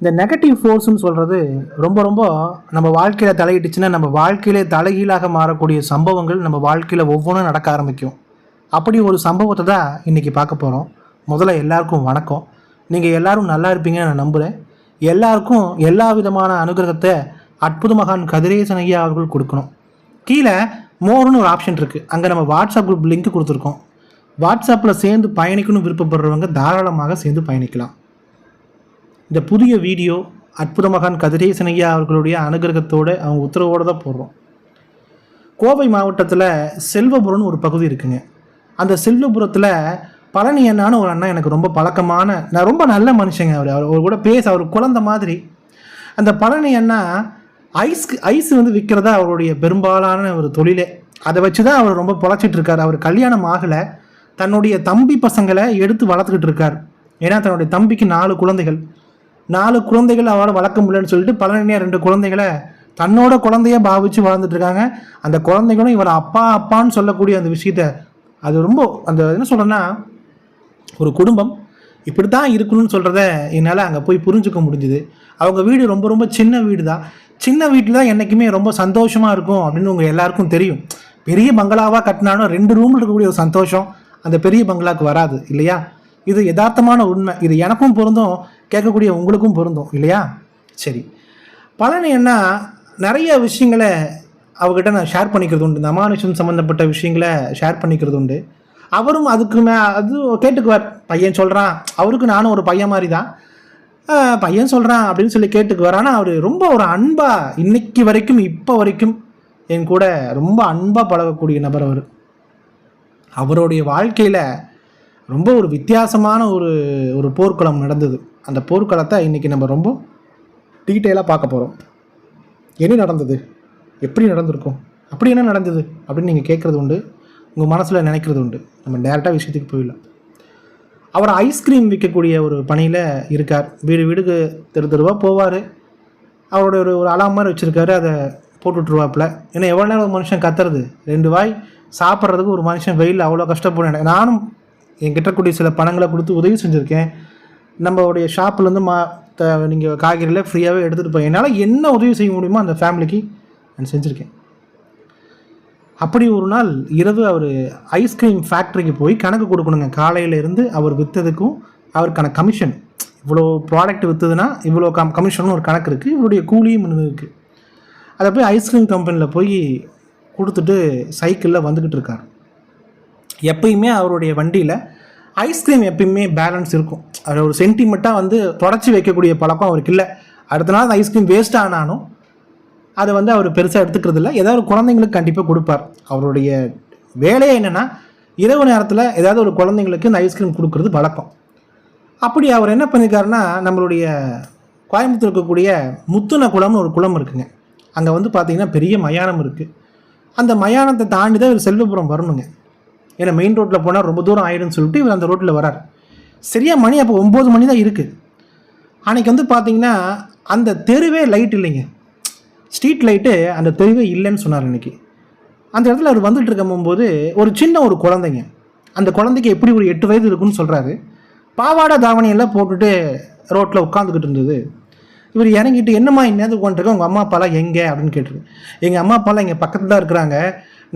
இந்த நெகட்டிவ் ஃபோர்ஸ்னு சொல்கிறது ரொம்ப ரொம்ப நம்ம வாழ்க்கையில் தலையிட்டுச்சுன்னா நம்ம வாழ்க்கையிலே தலைகீழாக மாறக்கூடிய சம்பவங்கள் நம்ம வாழ்க்கையில் ஒவ்வொன்றும் நடக்க ஆரம்பிக்கும். அப்படி ஒரு சம்பவத்தை தான் இன்றைக்கி பார்க்க போகிறோம் முதல்ல எல்லாருக்கும் வணக்கம். நீங்கள் எல்லோரும் நல்லா இருப்பீங்கன்னு நான் நம்புகிறேன் எல்லாருக்கும் எல்லா விதமான அனுகிரகத்தை அற்புத மகான் கதிரேசன் ஐயா அவர்கள் கொடுக்கணும். கீழே மோர்னு ஒரு ஆப்ஷன் இருக்குது அங்கே நம்ம வாட்ஸ்அப் குரூப் லிங்க் கொடுத்துருக்கோம். வாட்ஸ்அப்பில் சேர்ந்து பயணிக்கணும்னு விருப்பப்படுறவங்க தாராளமாக சேர்ந்து பயணிக்கலாம். இந்த புதிய வீடியோ அற்புத மகான் கதிரேசன் ஐயா அவர்களுடைய அனுகிரகத்தோடு அவங்க உத்தரவோடு தான் போடுறோம். கோவை மாவட்டத்தில் செல்வபுரம்னு ஒரு பகுதி இருக்குங்க. அந்த செல்வபுரத்தில் பழனி அண்ணான்னு ஒரு அண்ணா எனக்கு ரொம்ப பழக்கமான நான் ரொம்ப நல்ல மனுஷங்க அவர். அவர் கூட பேச அவர் குழந்த மாதிரி. அந்த பழனி அண்ணா ஐஸ்க்கு ஐஸ் வந்து விற்கிறதா அவருடைய பெரும்பாலான ஒரு தொழிலே. அதை வச்சு தான் அவர் ரொம்ப பொழைச்சிட்டு இருக்கார். அவர் கல்யாணம் ஆகலை. தன்னுடைய தம்பி பசங்களை எடுத்து வளர்த்துக்கிட்டு இருக்கார். ஏன்னா தன்னுடைய தம்பிக்கு நாலு குழந்தைகள். நாலு குழந்தைகள் அவரால் வளர்க்க முடியலன்னு சொல்லிட்டு பழனியாக ரெண்டு குழந்தைகளை தன்னோட குழந்தைய பாவிச்சு வளர்ந்துட்டு இருக்காங்க. அந்த குழந்தைகளும் இவர் அப்பா அப்பான்னு சொல்லக்கூடிய அந்த விஷயத்த அது ரொம்ப அந்த என்ன சொல்கிறேன்னா ஒரு குடும்பம் இப்படி தான் இருக்கணும்னு சொல்கிறத என்னால் அங்கே போய் புரிஞ்சுக்க முடிஞ்சுது. அவங்க வீடு ரொம்ப ரொம்ப சின்ன வீடு தான் சின்ன வீட்டில் தான் என்றைக்குமே ரொம்ப சந்தோஷமாக இருக்கும் அப்படின்னு உங்கள் எல்லாருக்கும் தெரியும். பெரிய பங்களாவாக கட்டினாலும் ரெண்டு ரூமில் இருக்கக்கூடிய ஒரு சந்தோஷம் அந்த பெரிய பங்களாவுக்கு வராது இல்லையா? இது யதார்த்தமான உண்மை. இது எனக்கும் பொருந்தும். கேட்கக்கூடிய உங்களுக்கும் பொருந்தும் இல்லையா? சரி. பழனி என்ன? நிறைய விஷயங்களை அவகிட்ட நான் ஷேர் பண்ணிக்கிறது உண்டு. இந்த அமானுஷம் சம்மந்தப்பட்ட விஷயங்களை ஷேர் பண்ணிக்கிறது உண்டு. அவரும் அதுக்கு மே அது கேட்டுக்குவார். பையன் சொல்கிறான் அவருக்கு நானும் ஒரு பையன் மாதிரி தான் பையன் சொல்கிறான் அப்படின்னு சொல்லி கேட்டுக்குவார். ஆனால் அவர் ரொம்ப ஒரு அன்பாக இன்னைக்கு வரைக்கும் இப்போ வரைக்கும் என் கூட ரொம்ப அன்பாக பழகக்கூடிய நபர் அவர். அவருடைய வாழ்க்கையில் ரொம்ப ஒரு வித்தியாசமான ஒரு ஒரு போர்க்குளம் நடந்தது. அந்த போர்க்களத்தை இன்றைக்கி நம்ம ரொம்ப டீட்டெயிலாக பார்க்க போகிறோம் என்ன நடந்தது? எப்படி நடந்திருக்கும்? அப்படி என்ன நடந்தது? அப்படின்னு நீங்கள் கேட்குறது உண்டு. உங்கள் மனசில் நினைக்கிறது உண்டு. நம்ம டேரெக்டாக விஷயத்துக்கு போயிடலாம். அவர் ஐஸ்கிரீம் விற்கக்கூடிய ஒரு பணியில் இருக்கார். வீடு வீடுக்கு தெரு தெருவாக போவார். அவரோட ஒரு ஒரு அலாம் மாதிரி வச்சுருக்காரு. அதை போட்டு ஏன்னா எவ்வளோ நேரம் ஒரு மனுஷன் கத்துறது? ரெண்டு வாய் சாப்பிட்றதுக்கு ஒரு மனுஷன் வெயில் அவ்வளோ கஷ்டப்படும். நானும் என்கிட்ட கூடிய சில பணங்களை கொடுத்து உதவி செஞ்சுருக்கேன். நம்மளுடைய ஷாப்லேருந்து மா த நீங்கள் காய்கறியில் ஃப்ரீயாகவே எடுத்துகிட்டு போய் என்னால் என்ன உதவி செய்ய முடியுமோ அந்த ஃபேமிலிக்கு நான் செஞ்சுருக்கேன். அப்படி ஒரு நாள் இரவு அவர் ஐஸ்கிரீம் ஃபேக்ட்ரிக்கு போய் கணக்கு கொடுக்கணுங்க. காலையில இருந்து அவர் விற்றதுக்கும் அவருக்கான கமிஷன். இவ்வளோ ப்ராடக்ட் விற்றுதுன்னா இவ்வளோ கம் கமிஷனும் ஒரு கணக்கு இருக்குது இவருடைய கூலியும் ஒன்று இருக்குது அதை போய் ஐஸ்கிரீம் கம்பெனியில் போய் கொடுத்துட்டு சைக்கிளில் வந்துக்கிட்டு இருக்கார். எப்பயுமே அவருடைய வண்டியில் ஐஸ்கிரீம் எப்பயுமே பேலன்ஸ் இருக்கும். அது ஒரு சென்டிமெண்ட்டாக வந்து தொடச்சி வைக்கக்கூடிய பழக்கம் அவருக்கு இல்லை. அடுத்த நாள் ஐஸ்கிரீம் வேஸ்ட் ஆனாலும் அதை வந்து அவர் பெருசாக எடுத்துக்கிறது இல்லை. ஏதாவது ஒரு குழந்தைங்களுக்கு கண்டிப்பாக கொடுப்பார். அவருடைய வேலையே என்னென்னா இரவு நேரத்தில் ஏதாவது ஒரு குழந்தைங்களுக்கு இந்த ஐஸ்கிரீம் கொடுக்கறது வழக்கம் அப்படி அவர் என்ன பண்ணியிருக்காருன்னா நம்மளுடைய கோயம்புத்தூர் இருக்கக்கூடிய முத்துன குளம்னு ஒரு குளம் இருக்குங்க. அங்கே வந்து பார்த்திங்கன்னா பெரிய மயானம் இருக்குது அந்த மயானத்தை தாண்டி தான் இவர் செல்வபுரம் வரணுங்க. ஏன்னா மெயின் ரோட்டில் போனால் ரொம்ப தூரம் ஆயிடும்னு சொல்லிட்டு இவர் அந்த ரோட்டில் வரார் சரியாக மணி அப்போ ஒம்பது மணி தான் இருக்குது அன்னைக்கு வந்து பார்த்தீங்கன்னா அந்த தெருவே லைட் இல்லைங்க. ஸ்ட்ரீட் லைட்டு அந்த தெருவே இல்லைன்னு சொன்னார் இன்னைக்கு அந்த இடத்துல அவர் வந்துட்டு இருக்கும்போது ஒரு சின்ன ஒரு குழந்தைங்க. அந்த குழந்தைக்கு எப்படி ஒரு எட்டு வயது இருக்குன்னு சொல்கிறாரு பாவாடை தாவணியெல்லாம் போட்டுட்டு ரோட்டில் உட்காந்துக்கிட்டு இருந்தது. இவர் இறங்கிட்டு என்னம்மா இன்னது உட்காந்துருக்க உங்கள் அம்மா அப்பாலாம் எங்கே? அப்படின்னு கேட்டுருக்கு எங்கள் அம்மா அப்பாலாம் இங்கே பக்கத்தில் தான் இருக்கிறாங்க.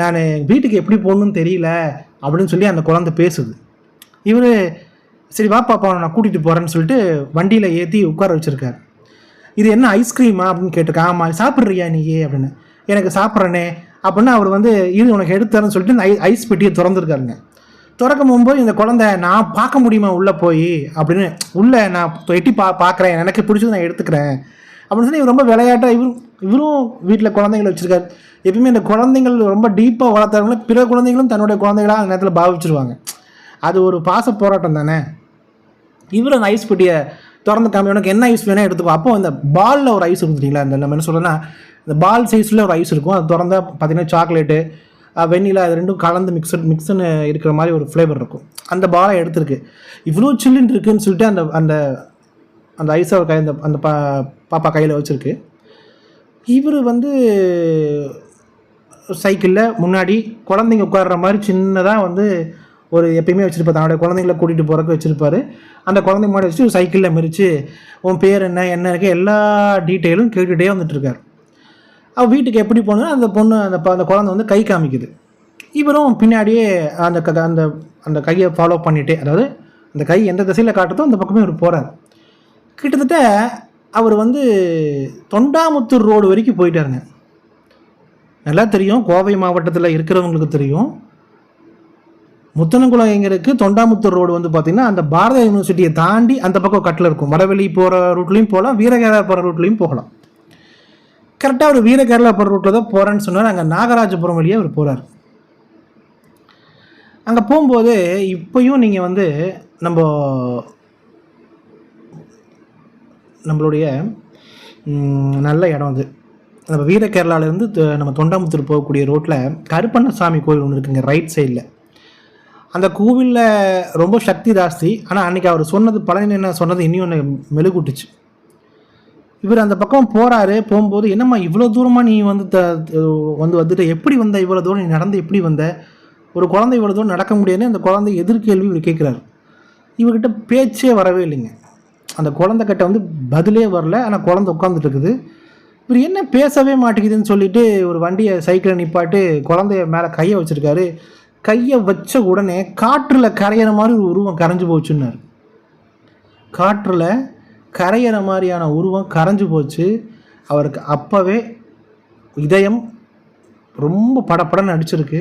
நான் வீட்டுக்கு எப்படி போகணுன்னு தெரியல. அப்படின்னு சொல்லி அந்த குழந்தை பேசுது. இவர் சரி வா பாப்பா நான் கூட்டிகிட்டு போகிறேன்னு சொல்லிட்டு வண்டியில் ஏற்றி உட்கார வச்சுருக்காரு. இது என்ன ஐஸ்கிரீமா அப்படின்னு கேட்டிருக்கேன் ஆமாம் சாப்பிட்றியா நீயே அப்படின்னு. எனக்கு சாப்பிட்றேனே. அப்படின்னு அவர் வந்து இது உனக்கு எடுத்தாருன்னு சொல்லிட்டு இந்த ஐ- ஐஸ் பெட்டியை திறந்துருக்காருங்க. திறக்கும் போகும்போது இந்த குழந்தை நான் பார்க்க முடியுமா உள்ளே போய்? அப்படின்னு உள்ளே நான் எட்டி பா பார்க்குறேன். எனக்கு பிடிச்சது நான் எடுத்துக்கிறேன். அப்படின்னு சொல்லி இவர் ரொம்ப விளையாட்டாக இவரும் இவரும் வீட்டில் குழந்தைகள் வச்சுருக்காரு. எப்பயுமே இந்த குழந்தைகள் ரொம்ப டீப்பாக வளர்த்தாங்கள பிற குழந்தைகளும் தன்னுடைய குழந்தைகளாக அந்த நேரத்தில் பாவிச்சிருவாங்க. அது ஒரு பாச போராட்டம் தானே? இவர் அந்த ஐஸ் பெட்டியை திறந்து காமி உனக்கு என்ன ஐஸ் வேணால் எடுத்துக்கோ. அப்போ இந்த பாலில் ஒரு ஐஸ் இருக்கும் தெரியுங்களா இந்த நம்ம என்ன சொல்கிறேன்னா இந்த பால் சைஸில் ஒரு ஐஸ் இருக்கும். அது திறந்தால் பார்த்தீங்கன்னா சாக்லேட்டு வெண்ணிலா அது ரெண்டும் கலந்து மிக்சட் மிக்ஸ்னு இருக்கிற மாதிரி ஒரு ஃப்ளேவர் இருக்கும். அந்த பாலை எடுத்துருக்கு. இவ்வளோ சில்லுன்னு இருக்குன்னு சொல்லிட்டு அந்த அந்த அந்த ஐஸை கை அந்த அந்த பா பாப்பா கையில் வச்சுருக்கு. இவர் வந்து சைக்கிளில் முன்னாடி குழந்தைங்க உட்கார்ற மாதிரி சின்னதாக வந்து ஒரு எப்பயுமே வச்சுருப்பார். தன்னோட குழந்தைங்கள கூட்டிகிட்டு போகிறக்கு வச்சுருப்பார். அந்த குழந்தைங்க முன்னாடி வச்சு சைக்கிளில் மிரித்து உன் பேர் என்ன என்ன இருக்குது எல்லா டீட்டெயிலும் கேட்டுகிட்டே வந்துட்டுருக்கார் அவள் வீட்டுக்கு எப்படி போனால் அந்த பொண்ணு அந்த ப- அந்த குழந்தை வந்து கை காமிக்குது. இவரும் பின்னாடியே அந்த க- அந்த அந்த கையை ஃபாலோ பண்ணிட்டே அதாவது அந்த கை எந்த திசையில் காட்டுதோ அந்த பக்கமே இவர் போகிறார் கிட்டத்தட்ட அவர் வந்து தொண்டாமுத்தூர் ரோடு வரைக்கும் போயிட்டாருங்க. நல்லா தெரியும். கோவை மாவட்டத்தில் இருக்கிறவங்களுக்கு தெரியும். முத்தனங்குளம் தொண்டாமுத்தூர் ரோடு வந்து பார்த்திங்கன்னா அந்த பாரத யூனிவர்சிட்டியை தாண்டி அந்த பக்கம் கட்டில் இருக்கும். வடவெளி போகிற ரூட்லேயும் போகலாம் வீரகேரா போகிற ரூட்லேயும் போகலாம். கரெக்டாக அவர் வீரகேரளா போகிற ரூட்டில் தான் போகிறேன்னு சொன்னார். அங்கே நாகராஜபுரம் வழியாக அவர் போகிறார் அங்கே போகும்போது இப்போயும் நீங்கள் வந்து நம்ம நம்மளுடைய நல்ல இடம் அது. நம்ம வீர கேரளாவிலேருந்து நம்ம தொண்டாமுத்தூர் போகக்கூடிய ரோட்டில் கருப்பண்ணசாமி கோவில் ஒன்று இருக்குங்க ரைட் சைடில் அந்த கோவிலில் ரொம்ப சக்தி ஜாஸ்தி. ஆனால் அன்றைக்கி அவர் சொன்னது பழனி என்ன சொன்னது இன்னும் ஒன்று மெழுகுட்டுச்சு. இவர் அந்த பக்கம் போகிறாரு போகும்போது என்னம்மா இவ்வளோ தூரமாக நீ வந்து த த- வந்து வந்துட்டு? எப்படி வந்த? இவ்வளோ தூரம் நீ நடந்து எப்படி வந்த? ஒரு குழந்தை இவ்வளோ தூரம் நடக்க முடியாதுன்னு அந்த குழந்தை எதிர்கேள்வி இவர் கேட்குறாரு. இவர்கிட்ட பேச்சே வரவே இல்லைங்க. அந்த குழந்தைகிட்ட வந்து பதிலே வரல. ஆனால் குழந்தை உட்காந்துட்டு இருக்குது இவர் என்ன பேசவே மாட்டேங்குதுன்னு சொல்லிட்டு ஒரு வண்டியை சைக்கிளை நிப்பாட்டு குழந்தைய மேலே கையை வச்சுருக்காரு. கையை வச்ச உடனே காற்றில் கரையிற மாதிரி ஒரு உருவம் கரைஞ்சு போச்சுன்னார். காற்றில் கரையிற மாதிரியான உருவம் கரைஞ்சு போச்சு. அவருக்கு அப்போவே இதயம் ரொம்ப படபடன்னு அடிச்சிருக்கு.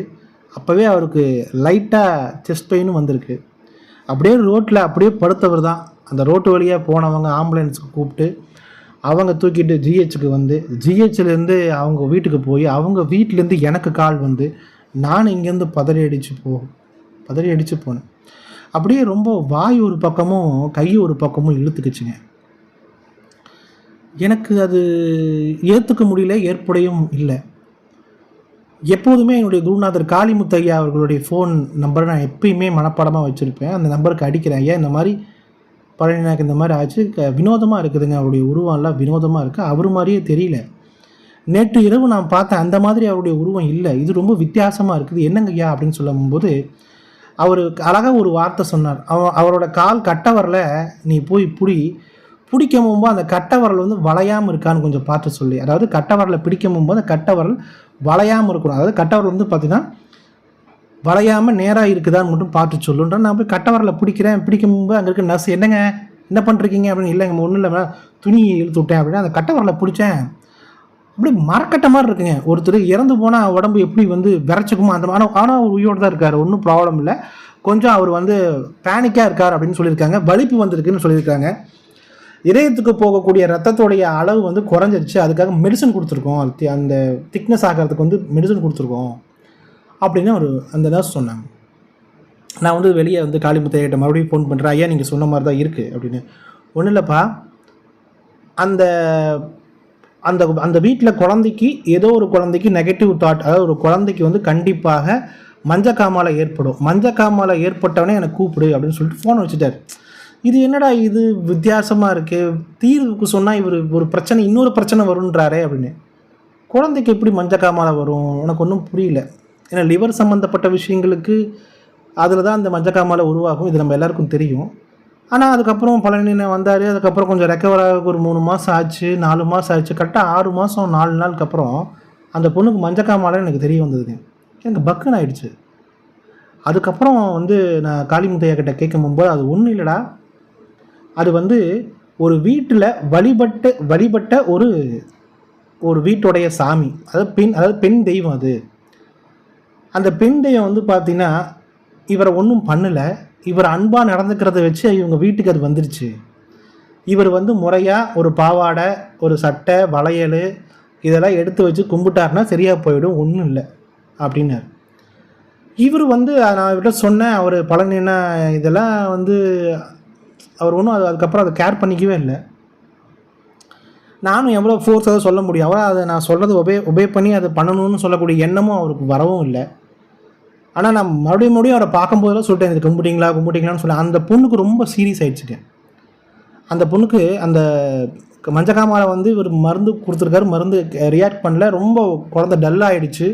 அப்போவே அவருக்கு லைட்டாக செஸ்ட் பெயினும் வந்திருக்கு. அப்படியே ரோட்டில் அப்படியே படுத்தவர் தான். அந்த ரோட்டு வழியாக போனவங்க ஆம்புலன்ஸுக்கு கூப்பிட்டு அவங்க தூக்கிட்டு ஜிஹெச்சுக்கு வந்து ஜிஹெச்லேருந்து அவங்க வீட்டுக்கு போய் அவங்க வீட்டிலேருந்து எனக்கு கால் வந்து நான் இங்கேருந்து பதறி அடித்து போ பதறி அடித்து போனேன். அப்படியே ரொம்ப வாய் ஒரு பக்கமும் கை ஒரு பக்கமும் இழுத்துக்குச்சுங்க. எனக்கு அது ஏற்றுக்க முடியல ஏற்புடையும் இல்லை. எப்போதுமே என்னுடைய குருநாதர் காளிமுத்தையா அவர்களுடைய ஃபோன் நம்பரை நான் எப்பயுமே மனப்பாடமாக வச்சுருப்பேன். அந்த நம்பருக்கு அடிக்கிறேன். ஐயா இந்த மாதிரி பழனி எனக்கு இந்த மாதிரி ஆச்சு. க- வினோதமாக இருக்குதுங்க. அவருடைய உருவம்லாம் வினோதமாக இருக்குது அவர் மாதிரியே தெரியல. நேற்று இரவு நான் பார்த்தேன். அந்த மாதிரி அவருடைய உருவம் இல்லை. இது ரொம்ப வித்தியாசமாக இருக்குது. என்னங்க ஐயா அப்படின்னு சொல்லும்போது அவர் அழகாக ஒரு வார்த்தை சொன்னார். அவ அவரோட கால் கட்ட வரல. நீ போய் பிடி. பிடிக்கும் போகும்போது அந்த கட்டைவரல் வந்து வளையாமல் இருக்கான்னு கொஞ்சம் பார்த்து சொல்லி. அதாவது கட்டை விரலை பிடிக்கும் போகும்போது அந்த கட்டை வளையாமல் இருக்கணும். அதாவது கட்டவரல் வந்து பார்த்திங்கன்னா வளையாமல் நேராக இருக்குதான்னு மட்டும் பார்த்து சொல்லுன்ற. நான் போய் கட்டவரில் பிடிக்கிறேன். பிடிக்கும் போது அங்கே இருக்க நர்ஸ் என்னங்க? என்ன பண்ணுறீங்க அப்படின்னு இல்லைங்க ஒன்றும் இல்லை துணி இழுத்து விட்டேன் அப்படின்னா அந்த கட்டவரில் பிடிச்சேன். அப்படி மரக்கட்ட மாதிரி இருக்குங்க. ஒருத்தர் இறந்து போனால் உடம்பு எப்படி வந்து விரைச்சிக்குமோ அந்த மாதிரி. ஆனால் அவர் உயிரோடு தான் இருக்கார். ஒன்றும் ப்ராப்ளம் இல்லை. கொஞ்சம் அவர் வந்து பேனிக்காக இருக்கார் அப்படின்னு சொல்லியிருக்காங்க. வலிப்பு வந்திருக்குன்னு சொல்லியிருக்காங்க. இதயத்துக்கு போகக்கூடிய ரத்தத்தோடைய அளவு வந்து குறைஞ்சிருச்சு. அதுக்காக மெடிசன் கொடுத்துருக்கோம். அந்த திக்னஸ் ஆகிறதுக்கு வந்து மெடிசன் கொடுத்துருக்கோம். அப்படின்னு அவர் அந்த நர்ஸ் சொன்னாங்க. நான் வந்து வெளியே வந்து காளிமுத்தையிட்ட மறுபடியும் ஃபோன் பண்ணுறேன் ஐயா நீங்கள் சொன்ன மாதிரி தான் இருக்குது அப்படின்னு. ஒன்றும் இல்லைப்பா. அந்த அந்த அந்த வீட்டில் குழந்தைக்கு ஏதோ ஒரு குழந்தைக்கு நெகட்டிவ் தாட் அதாவது ஒரு குழந்தைக்கு வந்து கண்டிப்பாக மஞ்சக்காமாலை ஏற்படும். மஞ்சக்காமாலை ஏற்பட்டவனே எனக்கு கூப்பிடு அப்படின்னு சொல்லிட்டு ஃபோன் வச்சுட்டார். இது என்னடா இது? வித்தியாசமாக இருக்குது தீர்வுக்கு சொன்னால் இவர் ஒரு பிரச்சனை இன்னொரு பிரச்சனை வருன்றாரே அப்படின்னு. குழந்தைக்கு எப்படி மஞ்சக்காமாலை வரும்? எனக்கு ஒன்றும் புரியல. ஏன்னா லிவர் சம்மந்தப்பட்ட விஷயங்களுக்கு அதில் தான் இந்த மஞ்சக்காமாலை உருவாகும். இது நம்ம எல்லாருக்கும் தெரியும். ஆனால் அதுக்கப்புறம் பழனின வந்தார். அதுக்கப்புறம் கொஞ்சம் ரெக்கவர் ஆக ஒரு மூணு மாதம் ஆச்சு நாலு மாதம் ஆச்சு. கரெக்டாக ஆறு மாதம் நாலு நாளுக்கு அப்புறம் அந்த பொண்ணுக்கு மஞ்சக்காமலை எனக்கு தெரிய வந்ததுங்க. எனக்கு பக்குன்னு ஆயிடுச்சு. அதுக்கப்புறம் வந்து நான் காளிமுத்தையா கிட்ட கேட்கும் போகும்போது அது ஒன்றும் இல்லைடா. அது வந்து ஒரு வீட்டில் வழிபட்டு வழிபட்ட ஒரு ஒரு வீட்டுடைய சாமி. அதாவது பெண் அதாவது பெண் தெய்வம் அது. அந்த பெண் தெய்வம் வந்து பார்த்தீங்கன்னா இவரை ஒன்றும் பண்ணலை. இவர் அன்பாக நடந்துக்கிறத வச்சு இவங்க வீட்டுக்கு அது வந்துருச்சு. இவர் வந்து முறையாக ஒரு பாவாடை ஒரு சட்டை வளையல் இதெல்லாம் எடுத்து வச்சு கும்பிட்டாருன்னா சரியாக போயிடும் ஒன்றும் இல்லை அப்படின்னார். இவர் வந்து நான் இவர்கிட்ட சொன்னேன் அவர் பழனினா இதெல்லாம் வந்து அவர் ஒன்றும் அது அதுக்கப்புறம் அதை கேர் பண்ணிக்கவே இல்லை. நானும் எவ்வளோ ஃபோர்ஸாக சொல்ல முடியும். அவரை அதை நான் சொல்கிறது ஒபே ஒபே பண்ணி அதை பண்ணணும்னு சொல்லக்கூடிய எண்ணமும் அவருக்கு வரவும் இல்லை. ஆனால் நான் மறுபடியும் மறுபடியும் அவரை பார்க்கும்போதெல்லாம் சொல்லிட்டேன் இது கும்பிட்டீங்களா கும்பிட்டிங்களான்னு சொல்லி அந்த பொண்ணுக்கு ரொம்ப சீரியஸ் ஆயிடுச்சுங்க அந்த பொண்ணுக்கு அந்த மஞ்சக்காமாலை வந்து இவர் மருந்து கொடுத்துருக்காரு மருந்து ரியாக்ட் பண்ணல. ரொம்ப குழந்த டல்லாகிடுச்சு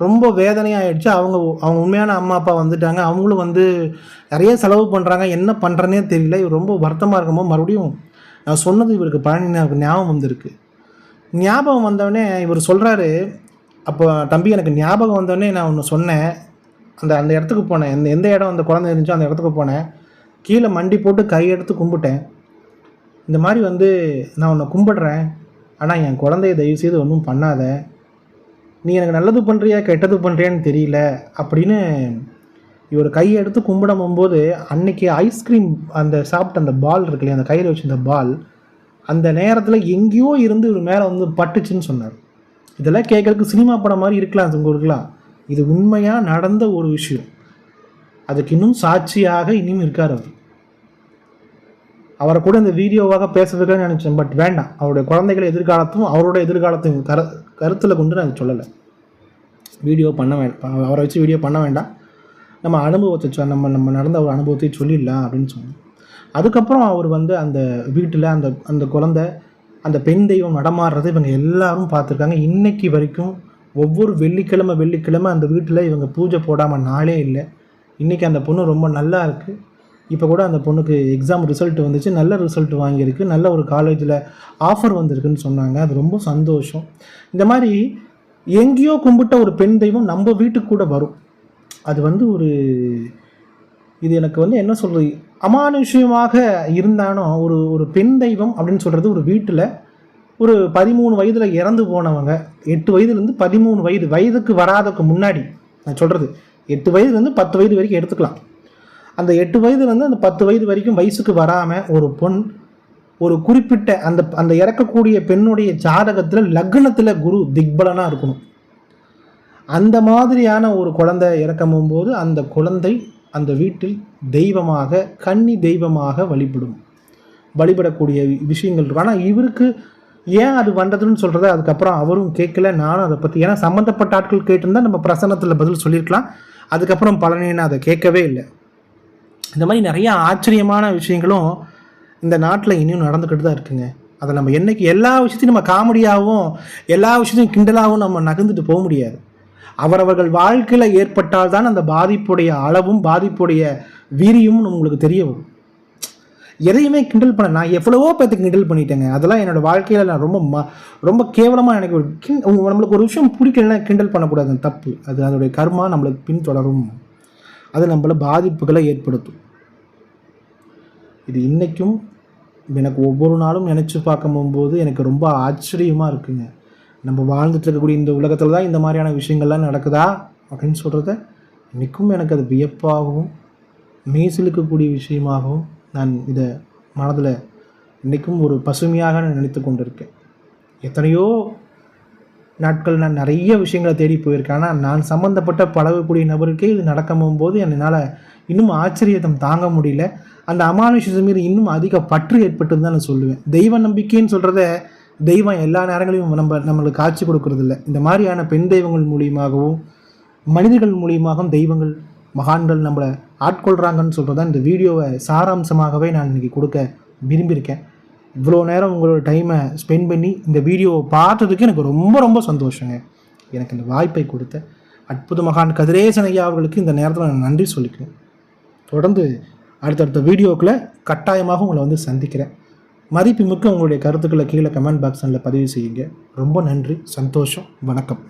ரொம்ப ரொம்ப வேதனையாயிடுச்சு. அவங்க அவங்க உண்மையான அம்மா அப்பா வந்துட்டாங்க. அவங்களும் வந்து நிறைய செலவு பண்ணுறாங்க என்ன பண்ணுறனே தெரியல. இவர் ரொம்ப வருத்தமாக இருக்கும்போது மறுபடியும் நான் சொன்னது இவருக்கு பழனி ஞாபகம் வந்திருக்கு. ஞாபகம் வந்தோடனே இவர் சொல்கிறாரு அப்போ தம்பி எனக்கு ஞாபகம் வந்தோடனே நான் ஒன்று சொன்னேன். அந்த அந்த இடத்துக்கு போனேன். எந்த எந்த இடம் அந்த குழந்தை இருந்துச்சோ அந்த இடத்துக்கு போனேன். கீழே மண்டி போட்டு கையெடுத்து கும்பிட்டேன். இந்த மாதிரி வந்து நான் உன்னை கும்பிடுறேன். ஆனால் என் குழந்தைய தயவு செய்து ஒன்றும் பண்ணாத. நீ எனக்கு நல்லது பண்ணுறியா கெட்டது பண்ணுறியான்னு தெரியல அப்படின்னு இவர் கையை எடுத்து கும்பிடும் போகும்போது அன்னைக்கு ஐஸ்கிரீம் அந்த சாப்பிட்ட அந்த பால் இருக்குல்லையா அந்த கையில் வச்சிருந்த பால் அந்த நேரத்தில் எங்கேயோ இருந்து இவர் மேலே வந்து பட்டுச்சுன்னு சொன்னார். இதெல்லாம் கேட்குறதுக்கு சினிமா படம் மாதிரி இருக்கலாம் உங்களுக்குலாம் இது உண்மையாக நடந்த ஒரு விஷயம். அதுக்கு இன்னும் சாட்சியாக இன்னும் இருக்கார் அவர். அவரை கூட இந்த வீடியோவாக பேசுறதுக்காக நினச்சேன். பட் வேண்டாம். அவருடைய குழந்தைகள் எதிர்காலத்தும் அவரோட எதிர்காலத்தையும் கரு கருத்தில் கொண்டு நான் சொல்லலை. வீடியோ பண்ண வேண்டாம் அவரை வச்சு வீடியோ பண்ண வேண்டாம். நம்ம அனுபவத்தை சொ- நம்ம நம்ம நடந்த ஒரு அனுபவத்தை சொல்லிடலாம் அப்படின்னு சொன்னோம் அதுக்கப்புறம் அவர் வந்து அந்த வீட்டில் அந்த அந்த குழந்தை அந்த பெண் தெய்வம் நடமாடுறது இவங்க எல்லாரும் பார்த்துருக்காங்க. இன்னைக்கு வரைக்கும் ஒவ்வொரு வெள்ளிக்கிழமை வெள்ளிக்கிழமை அந்த வீட்டில் இவங்க பூஜை போடாமல் நாளே இல்லை. இன்றைக்கி அந்த பொண்ணு ரொம்ப நல்லா இருக்குது இப்போ கூட அந்த பொண்ணுக்கு எக்ஸாம் ரிசல்ட் வந்துச்சு. நல்ல ரிசல்ட் வாங்கியிருக்கு. நல்ல ஒரு காலேஜில் ஆஃபர் வந்திருக்குன்னு சொன்னாங்க. அது ரொம்ப சந்தோஷம். இந்த மாதிரி எங்கேயோ கும்பிட்ட ஒரு பெண் தெய்வம் நம்ம வீட்டுக்கு கூட வரும். அது வந்து ஒரு இது எனக்கு வந்து என்ன சொல்கிறது அமானுஷ்யமாக இருந்தாலும் ஒரு ஒரு பெண் தெய்வம் அப்படின்னு சொல்கிறது ஒரு வீட்டில் ஒரு பதிமூணு வயதில் இறந்து போனவங்க எட்டு வயதுலேருந்து பதிமூணு வயது வயதுக்கு வராததுக்கு முன்னாடி நான் சொல்கிறது எட்டு வயதுலேருந்து பத்து வயது வரைக்கும் எடுத்துக்கலாம். அந்த எட்டு வயதுலேருந்து அந்த பத்து வயது வரைக்கும் வயசுக்கு வராமல் ஒரு பொண் ஒரு குறிப்பிட்ட அந்த அந்த இறக்கக்கூடிய பெண்ணுடைய ஜாதகத்தில் லக்னத்தில் குரு திக்பலனாக இருக்கணும். அந்த மாதிரியான ஒரு குழந்தை இறக்கமும் போது அந்த குழந்தை அந்த வீட்டில் தெய்வமாக கன்னி தெய்வமாக வழிபடும். வழிபடக்கூடிய விஷயங்கள் இருக்கும் ஆனால் இவருக்கு ஏன் அது வந்ததுன்னு சொல்கிறத அதுக்கப்புறம் அவரும் கேட்கல நானும் அதை பற்றி ஏன்னா சம்மந்தப்பட்ட ஆட்கள் கேட்டிருந்தால் நம்ம பிரசனத்தில் பதில் சொல்லியிருக்கலாம். அதுக்கப்புறம் பழனின்னு அதை கேட்கவே இல்லை. இந்த மாதிரி நிறைய ஆச்சரியமான விஷயங்களும் இந்த நாட்டில் இன்னும் நடந்துக்கிட்டு தான் இருக்குங்க. அதை நம்ம என்னைக்கு எல்லா விஷயத்தையும் நம்ம காமெடியாகவும் எல்லா விஷயத்தையும் கிண்டலாகவும் நம்ம நகர்ந்துட்டு போக முடியாது. அவரவர்கள் வாழ்க்கையில் ஏற்பட்டால் தான் அந்த பாதிப்புடைய அளவும் பாதிப்புடைய வீரியமும் உங்களுக்கு தெரிய வரும். எதையுமே கிண்டல் பண்ண நான் எவ்வளவோ பேத்துக்கு கிண்டல் பண்ணிட்டேங்க. அதெல்லாம் என்னோட வாழ்க்கையில் நான் ரொம்ப ம ரொம்ப கேவலமாக எனக்கு ஒரு கிண் நம்மளுக்கு ஒரு விஷயம் பிடிக்கலன்னா கிண்டல் பண்ணக்கூடாது தப்பு. அது அதோடைய கர்மா நம்மளுக்கு பின்தொடரும். அது நம்மள பாதிப்புகளை ஏற்படுத்தும். இது இன்றைக்கும் எனக்கு ஒவ்வொரு நாளும் நினச்சி பார்க்கும்போது எனக்கு ரொம்ப ஆச்சரியமாக இருக்குங்க. நம்ம வாழ்ந்துட்டு இருக்கக்கூடிய இந்த உலகத்தில் தான் இந்த மாதிரியான விஷயங்கள்லாம் நடக்குதா? அப்படின்னு சொல்கிறத இன்றைக்கும் எனக்கு அது வியப்பாகவும் மெய்சிலுக்கக்கூடிய விஷயமாகவும் நான் இதை மனதில் இன்றைக்கும் ஒரு பசுமையாக நான் நினைத்து கொண்டிருக்கேன். எத்தனையோ நாட்கள் நான் நிறைய விஷயங்களை தேடி போயிருக்கேன். ஆனால் நான் சம்மந்தப்பட்ட பழகக்கூடிய நபருக்கே இது நடக்கும் போது என்னால் இன்னும் ஆச்சரியத்தம் தாங்க முடியல. அந்த அமானுஷத்து மீது இன்னும் அதிக பற்று ஏற்பட்டது தான் நான் சொல்லுவேன். தெய்வ நம்பிக்கைன்னு சொல்கிறத தெய்வம் எல்லா நேரங்களையும் நம்ம நம்மளுக்கு காட்சி கொடுக்கறதில்ல. இந்த மாதிரியான பெண் தெய்வங்கள் மூலியமாகவும் மனிதர்கள் மூலியமாகவும் தெய்வங்கள் மகான்கள் நம்மளை ஆட்கொள்கிறாங்கன்னு சொல்கிறது தான் இந்த வீடியோவை சாராம்சமாகவே நான் இன்றைக்கி கொடுக்க விரும்பியிருக்கேன். இவ்வளோ நேரம் உங்களோட டைமை ஸ்பெண்ட் பண்ணி இந்த வீடியோவை பார்த்ததுக்கு எனக்கு ரொம்ப ரொம்ப சந்தோஷங்க. எனக்கு இந்த வாய்ப்பை கொடுத்த அற்புத மகான் கதிரேசன் ஐயா அவர்களுக்கு இந்த நேரத்தில் நான் நன்றி சொல்லிக்கிறேன். தொடர்ந்து அடுத்தடுத்த வீடியோக்களை கட்டாயமாக உங்களை வந்து சந்திக்கிறேன். மதிப்புமிக்க உங்களுடைய கருத்துக்களை கீழே கமெண்ட் பாக்ஸில் பதிவு செய்யுங்க. ரொம்ப நன்றி சந்தோஷம் வணக்கம்.